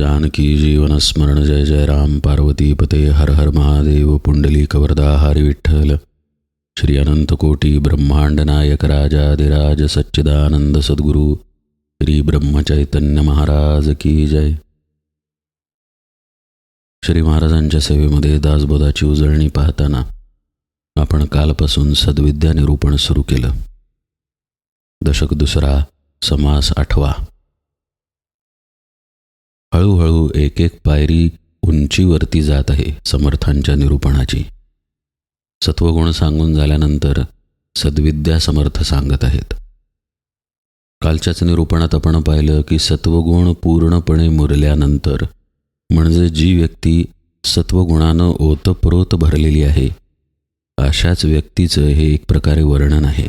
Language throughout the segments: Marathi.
जानकी जीवनस्मरण जय जय राम पार्वती पते हर हर महादेव पुंडली कवरदा हरी विठ्ठल। श्री अनंतकोटी ब्रह्मांड नायक राजाधिराज सच्चिदानंद सद्गुरू श्री ब्रह्मचैतन्य महाराज की जय। श्री महाराजांच्या सेवेमध्ये दासबोधाची उजळणी पाहताना आपण कालपासून सद्विद्या निरूपण सुरू केलं. दशक दुसरा समास आठवा. हळूहळू एक एक पायरी उंचीवरती जात आहे समर्थांच्या निरूपणाची. सत्वगुण सांगून झाल्यानंतर सद्विद्या समर्थ सांगत आहेत. कालच्याच निरूपणात आपण पाहिलं की सत्वगुण पूर्णपणे मुरल्यानंतर म्हणजे जी व्यक्ती सत्वगुणानं ओतप्रोत भरलेली आहे अशाच व्यक्तीचं हे एक प्रकारे वर्णन आहे.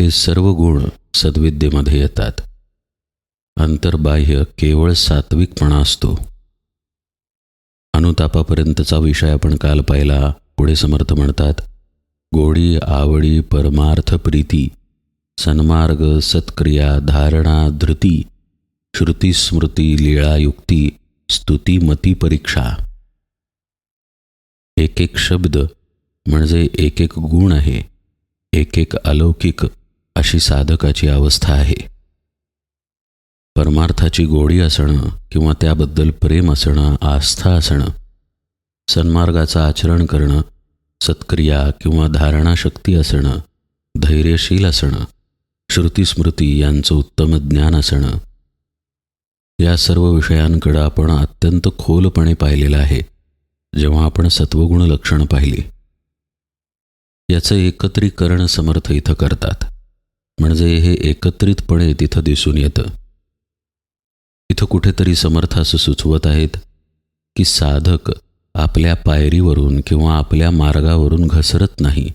हे सर्व गुण सद्विद्येमध्ये येतात. अंतर्बाह्य केवळ सात्विकपणा असतो. अनुतापापर्यंतचा विषय आपण काल पाहिला पुढे समर्थ म्हणतात गोडी आवडी परमार्थ प्रीती सन्मार्ग सत्क्रिया धारणा धृती श्रुती स्मृती लीळायुक्ती स्तुती मती परीक्षा. एक एक शब्द म्हणजे एक एक गुण आहे एक एक अलौकिक अशी साधकाची अवस्था आहे. परमार्थाची गोडी असणं किंवा त्याबद्दल प्रेम असणं आस्था असणं सन्मार्गाचं आचरण करणं सत्क्रिया किंवा धारणाशक्ती असणं धैर्यशील असणं श्रुतीस्मृती यांचं उत्तम ज्ञान असणं. या सर्व विषयांकडं आपण अत्यंत खोलपणे पाहिलेलं आहे जेव्हा आपण सत्वगुण लक्षणं पाहिली. याचं एकत्रीकरण समर्थ इथं करतात. म्हणजे हे एकत्रितपणे तिथं दिसून येतं. इथं कुठेतरी समर्थ असं सुचवत आहेत की साधक आपल्या पायरीवरून किंवा आपल्या मार्गावरून घसरत नाही.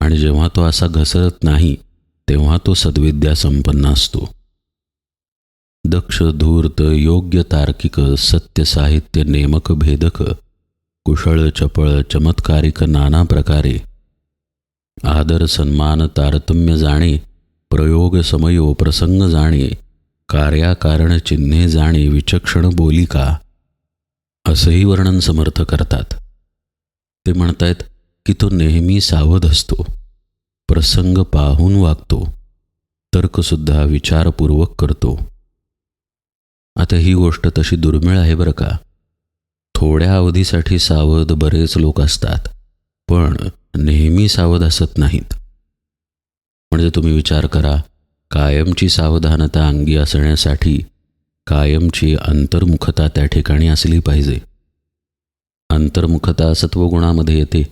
आणि जेव्हा तो असा घसरत नाही तेव्हा तो सद्विद्या संपन्न असतो. दक्ष धूर्त योग्य तार्किक सत्य साहित्य नेमक भेदक कुशळ चपळ चमत्कारिक नाना प्रकारे आदर सन्मान तारतम्य जाणे प्रयोग समयो प्रसंग जाणे कार्याकारण चिन्हे जाणे विचक्षण बोलिका असंही वर्णन समर्थ करतात. ते म्हणतायत की तो नेहमी सावध असतो प्रसंग पाहून वागतो तर्कसुद्धा विचारपूर्वक करतो. आता ही गोष्ट तशी दुर्मिळ आहे बरं का? थोड्या अवधीसाठी सावध बरेच लोक असतात पण नेहमी सावध असत नाहीत. म्हणजे तुम्ही विचार करा कायमची सावधानता अंगी असण्यासाठी कायमची अंतर्मुखता त्या ठिकाणी असली पाहिजे. अंतर्मुखता सत्वगुणामध्ये येते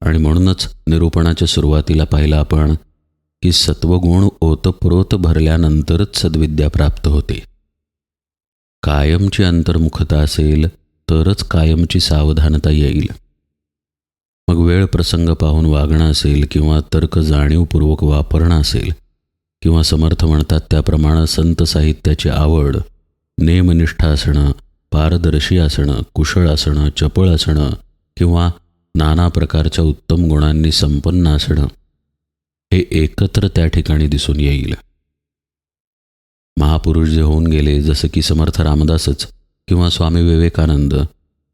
आणि म्हणूनच निरूपणाच्या सुरुवातीला पाहिलं आपण की सत्वगुण ओतप्रोत भरल्यानंतरच सद्विद्या प्राप्त होते. कायमची अंतर्मुखता असेल तरच कायमची सावधानता येईल. मग वेळ प्रसंग पाहून वागणं असेल किंवा तर्क जाणीवपूर्वक वापरणं असेल किंवा समर्थ म्हणतात त्याप्रमाणे संत साहित्याची आवड नेमनिष्ठा असणं पारदर्शी असणं कुशळ असणं चपळ असणं किंवा नाना प्रकारच्या उत्तम गुणांनी संपन्न असणं हे एकत्र त्या ठिकाणी दिसून येईल. महापुरुष जे होऊन गेले जसं की समर्थ रामदासच किंवा स्वामी विवेकानंद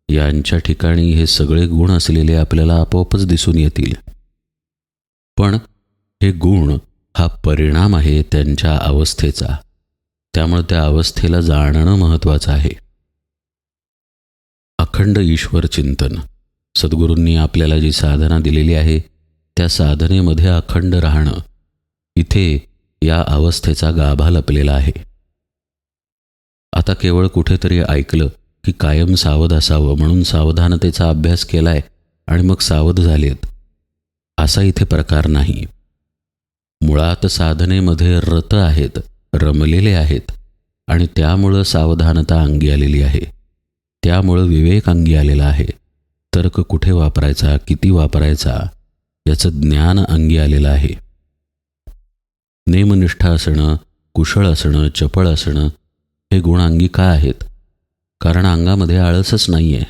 यांच्या ठिकाणी हे सगळे गुण असलेले आपल्याला आपोआपच दिसून येतील. पण हे गुण हा परिणाम आहे त्यांच्या अवस्थेचा. त्यामुळे त्या अवस्थेला जाणणं महत्त्वाचं आहे. अखंड ईश्वर चिंतन. सद्गुरूंनी आपल्याला जी साधना दिलेली आहे त्या साधनेमध्ये अखंड राहणं. इथे या अवस्थेचा गाभा लपलेला आहे. आता केवळ कुठेतरी ऐकलं की कायम सावध असावं म्हणून सावधानतेचा अभ्यास केलाय आणि मग सावध झालेत. असा इथे प्रकार नाही. मुळात साधनेमध्ये रत आहेत रमलेले आहेत आणि त्यामुळं सावधानता अंगी आलेली आहे. त्यामुळं विवेक अंगी आलेला आहे. तर्क कुठे वापरायचा किती वापरायचा याचं ज्ञान अंगी आलेलं आहे. नेमनिष्ठा असणं कुशळ असणं चपळ असणं हे गुण अंगी का आहेत? कारण अंगामध्ये आळसच नाही आहे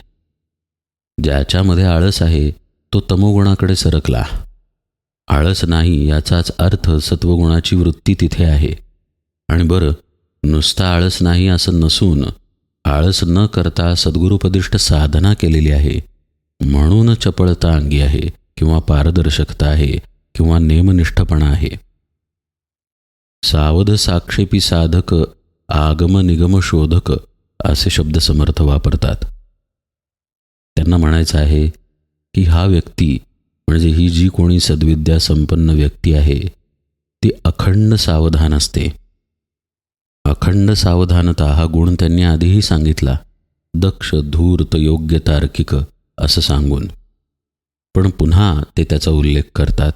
ज्याच्यामध्ये आळस आहे तो तमोगुणाकडे सरकला. आळस नाही याचाच अर्थ सत्वगुणाची वृत्ती तिथे आहे. आणि बरं नुसता आळस नाही असं नसून आळस न करता सद्गुरुपदिष्ट साधना केलेली आहे. म्हणून चपळता अंगी आहे किंवा पारदर्शकता आहे किंवा नेमनिष्ठपणा आहे. सावध साक्षेपी साधक आगम निगम शोधक असे शब्द समर्थ वापरतात. त्यांना म्हणायचं आहे की हा व्यक्ती म्हणजे ही जी कोणी सद्विद्या संपन्न व्यक्ती आहे ती अखंड सावधान असते. अखंड सावधानता हा गुण त्यांनी आधीही सांगितला दक्ष धूर्त योग्य तार्किक असं सांगून. पण पुन्हा ते त्याचा उल्लेख करतात.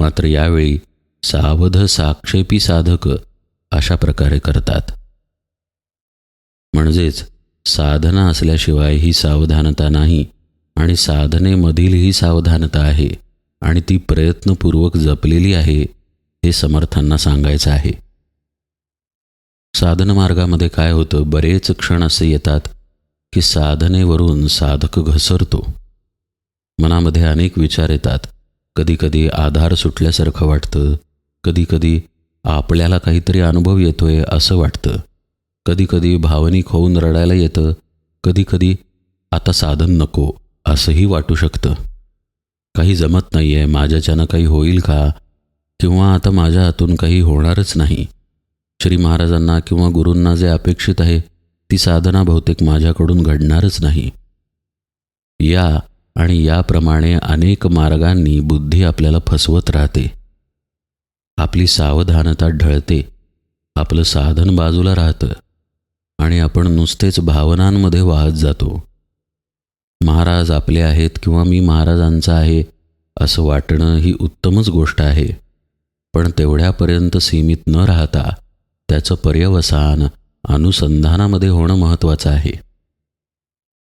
मात्र यावेळी सावध साक्षेपी साधक अशा प्रकारे करतात. म्हणजेच साधना असल्याशिवाय ही सावधानता नाही आणि साधनेमधील ही सावधानता आहे आणि ती प्रयत्नपूर्वक जपलेली आहे हे समर्थांना सांगायचं आहे. साधन मार्गामध्ये काय होतं बरेच क्षण असे येतात की साधनेवरून साधक घसरतो. मनामध्ये अनेक विचार येतात. कधीकधी आधार सुटल्यासारखं वाटतं. कधीकधी आपल्याला काहीतरी अनुभव येतोय असं वाटतं. कधीकधी भावनिक होऊन रडायला येतं. कधीकधी आता साधन नको. असंही वाटू शकतं. काही जमत नाही आहे माझ्याच्यानं काही होईल का? किंवा आता माझ्या हातून काही होणारच नाही. श्री महाराजांना किंवा गुरूंना जे अपेक्षित आहे ती साधना बहुतेक माझ्याकडून घडणारच नाही. या आणि याप्रमाणे अनेक मार्गांनी बुद्धी आपल्याला फसवत राहते. आपली सावधानता ढळते. आपलं साधन बाजूला राहतं. आणि आपण नुसतेच भावनांमध्ये वाहत जातो. महाराज आपले आहेत किंवा मी महाराजांचा आहे असं वाटणं ही उत्तमच गोष्ट आहे. पण तेवढ्यापर्यंत सीमित न राहता त्याचं पर्यवसान अनुसंधानामध्ये होणं महत्त्वाचं आहे.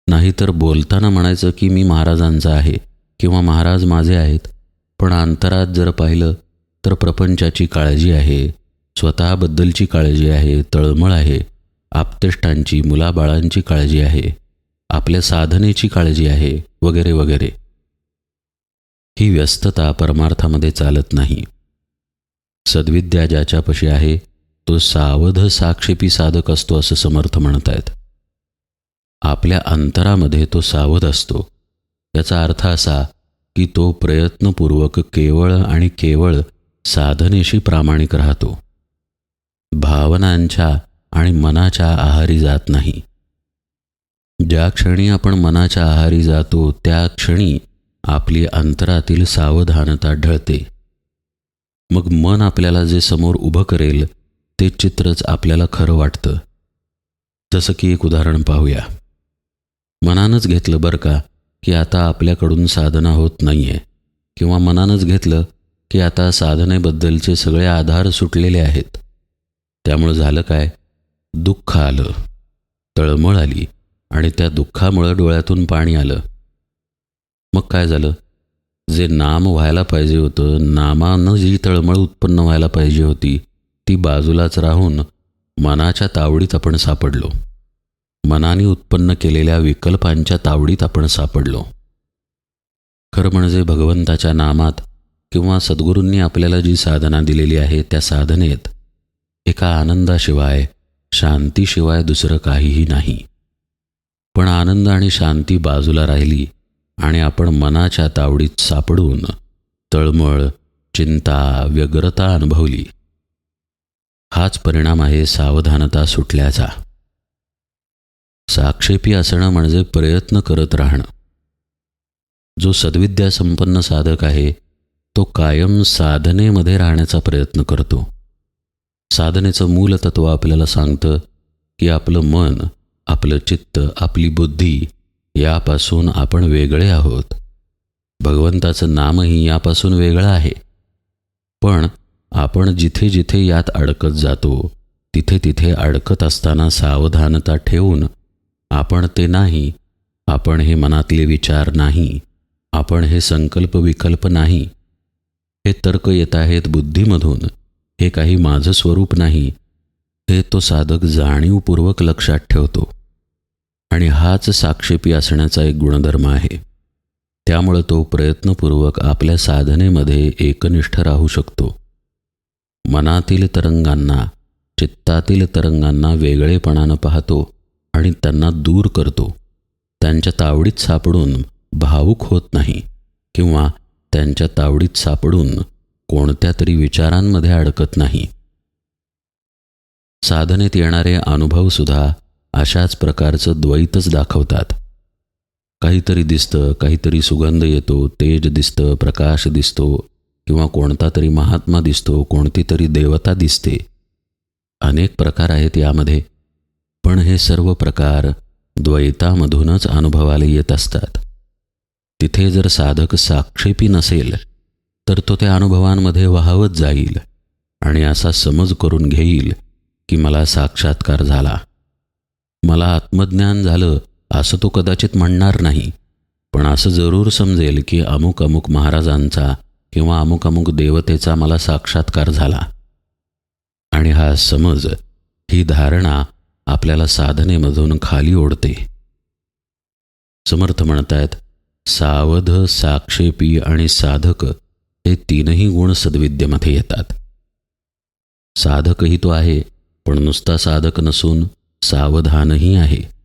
नाहीतर बोलताना म्हणायचं की मी महाराजांचा आहे किंवा महाराज माझे आहेत पण अंतरात जर पाहिलं तर प्रपंचाची काळजी आहे स्वतःबद्दलची काळजी आहे तळमळ आहे आपतेष्टांची मुलाबाळांची काळजी आहे. आपल्या साधनेची काळजी आहे वगैरे वगैरे. ही व्यस्तता परमार्थामध्ये चालत नाही. सद्विद्या ज्याच्यापाशी आहे तो सावध साक्षेपी साधक असतो असं समर्थ म्हणतायत. आपल्या अंतरामध्ये तो सावध असतो. याचा अर्थ असा की तो प्रयत्नपूर्वक केवळ आणि केवळ साधनेशी प्रामाणिक राहतो. भावनांच्या आणि मनाच्या आहारी जात नाही. ज्या क्षणी आपण मनाच्या आहारी जातो त्या क्षणी आपली अंतरातील सावधानता ढळते. मग मन आपल्याला जे समोर उभं करेल ते चित्रच आपल्याला खरं वाटतं. जसं की एक उदाहरण पाहूया. मनानंच घेतलं बरं का की आता आपल्याकडून साधना होत नाही आहे किंवा मनानंच घेतलं की आता साधनेबद्दलचे सगळे आधार सुटलेले आहेत. त्यामुळं झालं काय? दुःख आलं. तळमळ आली. आणि त्या दुःखामुळं डोळ्यातून पाणी आलं. मग काय झालं? जे नाम व्हायला पाहिजे होतं नामानं जी तळमळ उत्पन्न व्हायला पाहिजे होती ती बाजूलाच राहून मनाच्या तावडीत आपण सापडलो. मनाने उत्पन्न केलेल्या विकल्पांच्या तावडीत आपण सापडलो. खरं म्हणजे भगवंताच्या नामात किंवा सद्गुरूंनी आपल्याला जी साधना दिलेली आहे त्या साधनेत एका आनंदाशिवाय शांतीशिवाय दुसरं काहीही नाही. पण आनंद आणि शांती बाजूला राहिली आणि आपण मनाच्या तावडीत सापडून तळमळ चिंता व्यग्रता अनुभवली. हाच परिणाम आहे सावधानता सुटल्याचा. साक्षेपी असणं म्हणजे प्रयत्न करत राहणं. जो सद्विद्या संपन्न साधक आहे तो कायम साधनेमध्ये राहण्याचा प्रयत्न करतो. साधनेचं मूलतत्व आपल्याला सांगतं की आपलं मन आपलं चित्त आपली बुद्धी यापासून आपण वेगळे आहोत. भगवंताचं नामही यापासून वेगळं आहे. पण आपण जिथे जिथे यात अडकत जातो तिथे तिथे अडकत असताना सावधानता ठेवून आपण ते नाही आपण हे मनातले विचार नाही आपण हे संकल्प विकल्प नाही. हे तर्क येत आहेत बुद्धीमधून हे काही माझं स्वरूप नाही हे तो साधक जाणीवपूर्वक लक्षात ठेवतो. आणि हाच साक्षेपी असण्याचा एक गुणधर्म आहे. त्यामुळं तो प्रयत्नपूर्वक आपल्या साधनेमध्ये एकनिष्ठ राहू शकतो. मनातील तरंगांना चित्तातील तरंगांना वेगळेपणानं पाहतो आणि त्यांना दूर करतो. त्यांच्या तावडीत सापडून भावूक होत नाही किंवा त्यांच्या तावडीत सापडून कोणत्या तरी विचारांमध्ये अडकत नाही. साधनेत येणारे अनुभवसुद्धा अशाच प्रकारचं द्वैतच दाखवतात. काहीतरी दिसतं काहीतरी सुगंध येतो तेज दिसतं प्रकाश दिसतो किंवा कोणता तरी महात्मा दिसतो कोणती तरी देवता दिसते. अनेक प्रकार आहेत यामध्ये पण हे सर्व प्रकार द्वैतामधूनच अनुभवाला येत असतात. तिथे जर साधक साक्षेपी नसेल तर तो त्या अनुभवांमध्ये वाहवत जाईल आणि असा समज करून घेईल की मला साक्षात्कार झाला. मला आत्मज्ञान झालं असं तो कदाचित म्हणणार नाही. पण असं जरूर समजेल की अमुक अमुक महाराजांचा किंवा अमुक अमुक देवतेचा मला साक्षात्कार झाला. आणि हा समज ही धारणा आपल्याला साधनेमधून खाली ओढते. समर्थ म्हणतायत सावध साक्षेपी आणि साधक हे तीनही गुण सद्विद्येमध्ये येतात. साधकही तो आहे पण नुसता साधक नसून सावधानही आहे.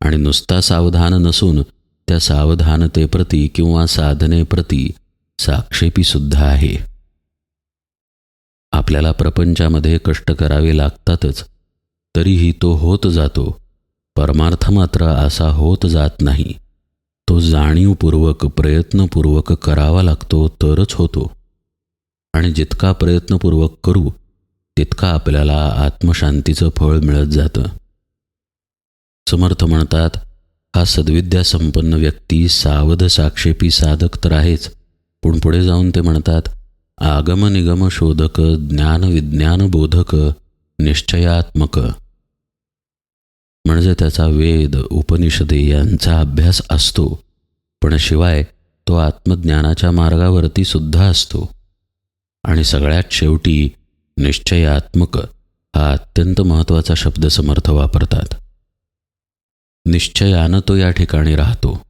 आणि नुसता सावधान नसून त्या सावधानतेप्रती किंवा साधनेप्रती साक्षेपीसुद्धा आहे. आपल्याला प्रपंचामध्ये कष्ट करावे लागतातच तरीही तो होत जातो. परमार्थ मात्र असा होत जात नाही. तो जाणीवपूर्वक प्रयत्नपूर्वक करावा लागतो तरच होतो. आणि जितका प्रयत्नपूर्वक करू तितका आपल्याला आत्मशांतीचं फळ मिळत जातं. समर्थ म्हणतात हा सद्विद्या संपन्न व्यक्ती सावध साक्षेपी साधक तर आहेच. पण पुढे जाऊन ते म्हणतात आगम निगम शोधक ज्ञान विज्ञान बोधक निश्चयात्मक. म्हणजे त्याचा वेद उपनिषदे यांचा अभ्यास असतो. पण शिवाय तो आत्मज्ञानाच्या मार्गावरती सुद्धा असतो. आणि सगळ्यात शेवटी निश्चयात्मक हा अत्यंत महत्त्वाचा शब्द समर्थ वापरतात. निश्चयानं तो या ठिकाणी राहतो.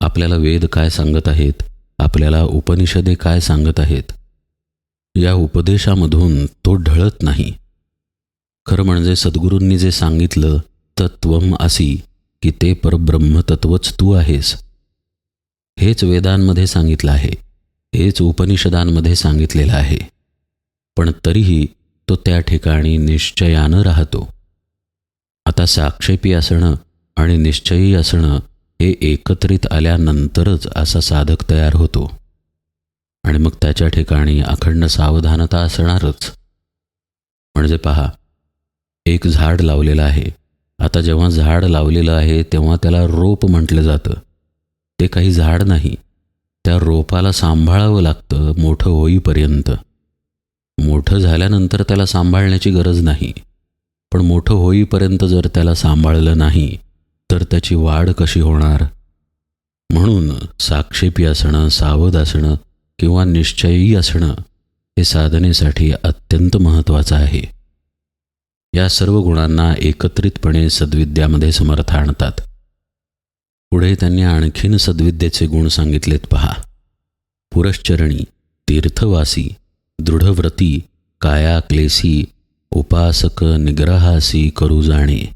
आपल्याला वेद काय सांगत आहेत? आपल्याला उपनिषदे काय सांगत आहेत? या उपदेशामधून तो ढळत नाही. खरं म्हणजे सद्गुरूंनी जे सांगितलं तत्वम असी की ते परब्रह्मतत्वच तू आहेस. हेच वेदांमध्ये सांगितलं आहे. हेच उपनिषदांमध्ये सांगितलेलं आहे. पण तरीही तो त्या ठिकाणी निश्चयानं राहतो. आता साक्षेपी असणं आणि निश्चयी असणं हे एकत्रित आल्यानंतरच असा साधक तयार होतो. आणि मग त्याच्या ठिकाणी अखंड सावधानता असणारच. म्हणजे पहा एक झाड लावलेलं आहे. आता जेव्हा झाड लावलेलं आहे तेव्हा त्याला रोप म्हटलं जातं. ते काही झाड नाही. त्या रोपाला सांभाळावं लागतं मोठं होईपर्यंत. मोठं झाल्यानंतर त्याला सांभाळण्याची गरज नाही. पण मोठं होईपर्यंत जर त्याला सांभाळलं नाही तर त्याची वाढ कशी होणार? म्हणून साक्षेपी असणं सावध असणं किंवा निश्चयी असणं हे साधनेसाठी अत्यंत महत्त्वाचं आहे. या सर्व गुणांना एकत्रितपणे सद्विद्यामध्ये समर्थ आणतात. पुढे त्यांनी आणखीन सद्विद्येचे गुण सांगितलेत पहा. पुरश्चरणी तीर्थवासी दृढव्रती काया क्लेसी उपासक निग्रहासी करू जाणे.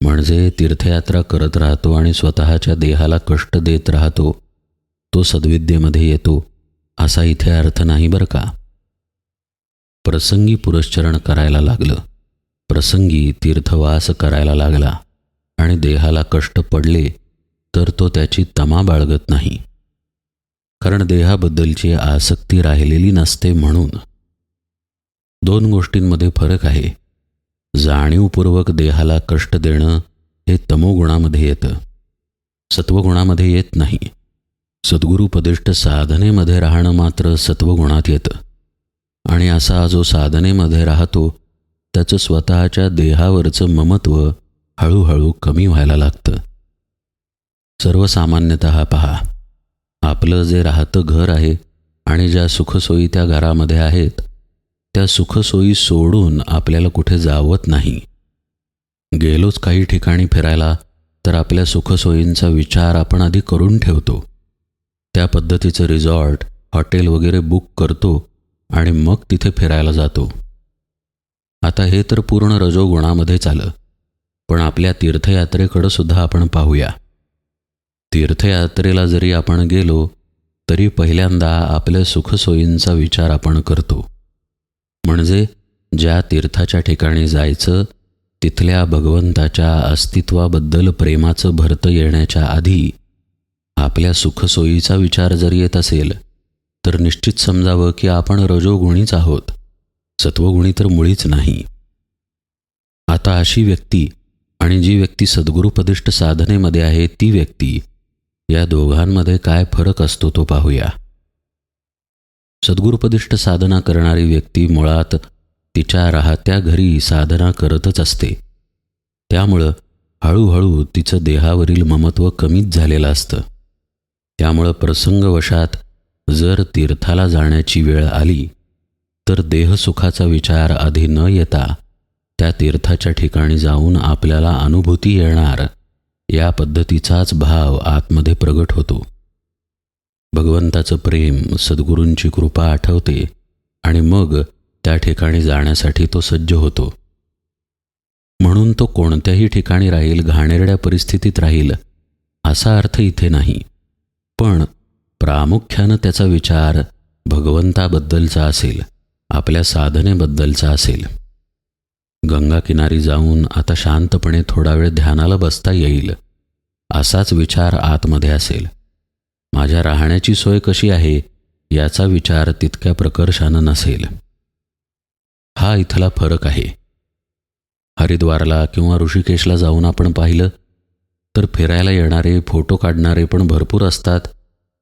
म्हणजे तीर्थयात्रा करत राहतो आणि स्वतःच्या देहाला कष्ट देत राहतो तो सद्विद्येमध्ये येतो असा इथे अर्थ नाही बरं का? प्रसंगी पुरश्चरण करायला लागलं. प्रसंगी तीर्थवास करायला लागला आणि देहाला कष्ट पडले तर तो त्याची तमा बाळगत नाही. कारण देहाबद्दलची आसक्ती राहिलेली नसते म्हणून. दोन गोष्टींमध्ये फरक आहे. जाणीवपूर्वक देहाला कष्ट देणं हे तमोगुणामध्ये येतं. सत्वगुणामध्ये येत नाही. सद्गुरुपदिष्ट साधनेमध्ये राहणं मात्र सत्वगुणात येतं. आणि असा जो साधनेमध्ये राहतो त्याचं स्वतःच्या देहावरचं ममत्व हळूहळू कमी व्हायला लागतं. सर्वसामान्यत पहा. आपलं जे राहतं घर आहे आणि ज्या सुखसोयी त्या घरामध्ये आहेत त्या सुखसोयी सोडून आपल्याला कुठे जावत नाही. गेलोच काही ठिकाणी फिरायला तर आपल्या सुखसोयींचा विचार आपण आधी करून ठेवतो. त्या पद्धतीचं रिझॉर्ट हॉटेल वगैरे बुक करतो आणि मग तिथे फिरायला जातो. आता हे तर पूर्ण रजोगुणामध्येच आलं पण आपल्या तीर्थयात्रेकडं सुद्धा आपण पाहूया. तीर्थयात्रेला जरी आपण गेलो तरी पहिल्यांदा आपल्या सुखसोयींचा विचार आपण करतो. म्हणजे ज्या तीर्थाच्या ठिकाणी जायचं तिथल्या भगवंताच्या अस्तित्वाबद्दल प्रेमाचं भरतं येण्याच्या आधी आपल्या सुखसोयीचा विचार जर येत असेल तर निश्चित समजावं की आपण रजोगुणीच आहोत. सत्वगुणी तर मुळीच नाही. आता अशी व्यक्ती आणि जी व्यक्ती सद्गुरुपदिष्ट साधनेमध्ये आहे ती व्यक्ती या दोघांमध्ये काय फरक असतो तो पाहूया. सद्गुरुपदिष्ट साधना करणारी व्यक्ती मुळात तिच्या राहत्या घरी साधना करतच असते. त्यामुळं हळूहळू तिचं देहावरील ममत्व कमीच झालेलं असतं. त्यामुळं प्रसंगवशात जर तीर्थाला जाण्याची वेळ आली तर देहसुखाचा विचार आधी न येता त्या तीर्थाच्या ठिकाणी जाऊन आपल्याला अनुभूती येणार या पद्धतीचाच भाव आतमध्ये प्रगट होतो. भगवंताचं प्रेम सद्गुरूंची कृपा आठवते आणि मग त्या ठिकाणी जाण्यासाठी तो सज्ज होतो. म्हणून तो कोणत्याही ठिकाणी राहील घाणेरड्या परिस्थितीत राहील असा अर्थ इथे नाही. पण प्रामुख्यानं त्याचा विचार भगवंताबद्दलचा असेल आपल्या साधनेबद्दलचा असेल. गंगा किनारी जाऊन आता शांतपणे थोडा वेळ ध्यानाला बसता येईल असाच विचार आतमध्ये असेल. माझ्या राहण्याची सोय कशी आहे याचा विचार तितक्या प्रकर्षानं नसेल. हा इथला फरक आहे. हरिद्वारला किंवा ऋषिकेशला जाऊन आपण पाहिलं तर फिरायला येणारे फोटो काढणारे पण भरपूर असतात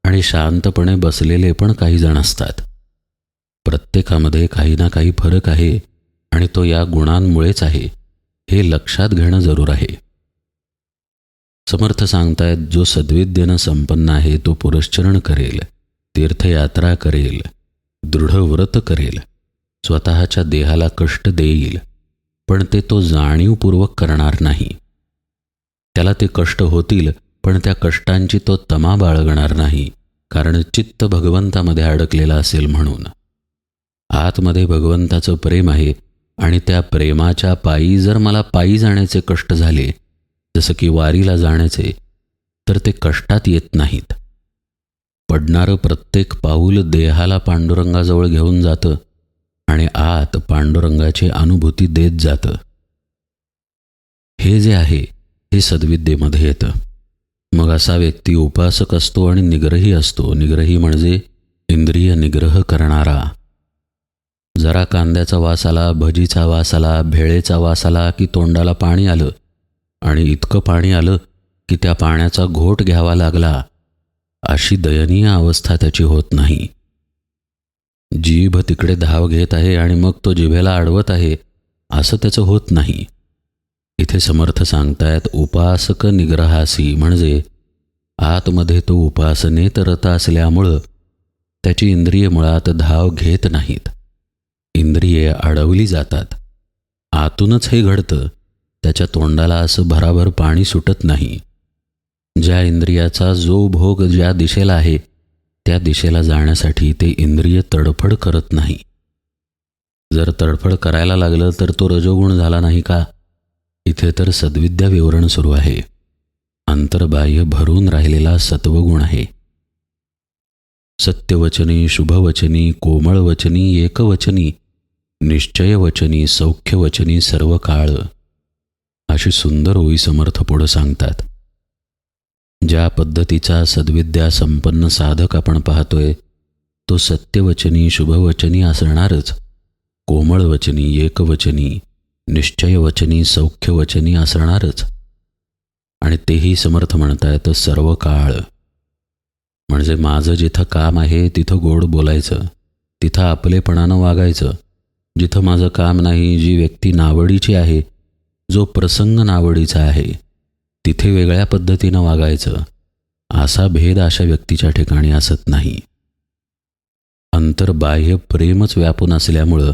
आणि शांतपणे बसलेले पण काही जण असतात. प्रत्येकामध्ये काही ना काही फरक आहे आणि तो या गुणांमुळेच आहे हे लक्षात घेणं जरूर आहे. समर्थ सांगतायत जो सद्विद्येनं संपन्न आहे तो पुरश्चरण करेल तीर्थयात्रा करेल दृढ व्रत करेल स्वतःच्या देहाला कष्ट देईल पण ते तो जाणीवपूर्वक करणार नाही. त्याला ते कष्ट होतील पण त्या कष्टांची तो तमा बाळगणार नाही कारण चित्त भगवंतामध्ये अडकलेला असेल म्हणून. आतमध्ये भगवंताचं प्रेम आहे आणि त्या प्रेमाच्या पायी जर मला पायी जाण्याचे कष्ट झाले जसं की वारीला जाण्याचे तर ते कष्टात येत नाहीत. पडणारं प्रत्येक पाऊल देहाला पांडुरंगाजवळ घेऊन जातं आणि आत पांडुरंगाची अनुभूती देत जातं. हे जे आहे हे सद्विद्येमध्ये येतं. मग असा व्यक्ती उपासक असतो आणि निग्रही असतो. निग्रही म्हणजे इंद्रिय निग्रह करणारा. जरा कांद्याचा वास आला भजीचा वास आला भेळेचा वास आला की तोंडाला पाणी आलं आणि इतकं पाणी आलं की त्या पाण्याचा घोट घ्यावा लागला. अशी दयनीय अवस्था त्याची होत नाही. जीभ तिकडे धाव घेत आहे आणि मग तो जिभेला अडवत आहे असं त्याचं होत नाही. इथे समर्थ सांगतायत उपासक निग्रहासी म्हणजे आतमध्ये तो उपासनेत रत असल्यामुळं त्याची इंद्रिय मुळात धाव घेत नाहीत. इंद्रिये अडवली जातात. आतूनच हे घडतं. त्याच्या तोंडाला असं भराभर पाणी सुटत नाही. ज्या इंद्रियाचा जो भोग ज्या दिशेला आहे त्या दिशेला जाण्यासाठी ते इंद्रिय तडफड करत नाही. जर तडफड करायला लागलं तर तो रजोगुण झाला नाही का? इथे तर सद्विद्या विवरण सुरू आहे. अंतर्बाह्य भरून राहिलेला सत्वगुण आहे. सत्यवचनी शुभवचनी कोमळवचनी एकवचनी निश्चयवचनी सौख्यवचनी सर्व काळ अशी सुंदर ओळी समर्थ पुढं सांगतात. ज्या पद्धतीचा सद्विद्या संपन्न साधक आपण पाहतोय तो सत्यवचनी शुभवचनी असणारच. कोमळवचनी एकवचनी निश्चयवचनी सौख्यवचनी असणारच. आणि तेही समर्थ म्हणतायत सर्व काळ म्हणजे माझं जिथं काम आहे तिथं गोड बोलायचं. तिथं आपलेपणानं वागायचं. जिथं माझं काम नाही जी व्यक्ती नावडीची आहे जो प्रसंग नावडीचा आहे तिथे वेगळ्या पद्धतीनं वागायचं असा भेद अशा व्यक्तीच्या ठिकाणी असत नाही. अंतर्बाह्य प्रेमच व्यापून असल्यामुळं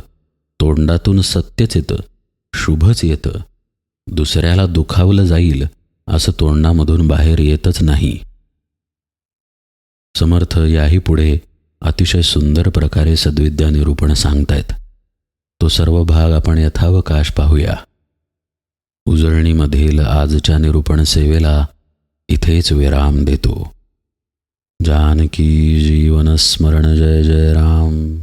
तोंडातून सत्यच येतं शुभच येतं दुसऱ्याला दुखावलं जाईल असं तोंडामधून बाहेर येतच नाही. समर्थ याही पुढे अतिशय सुंदर प्रकारे सद्विद्या निरूपण सांगतायत. तो सर्व भाग आपण यथावकाश पाहूया. उजळणीमधील आजच्या निरूपण सेवेला इथेच विराम देतो. जानकी जीवन स्मरण जय जय राम.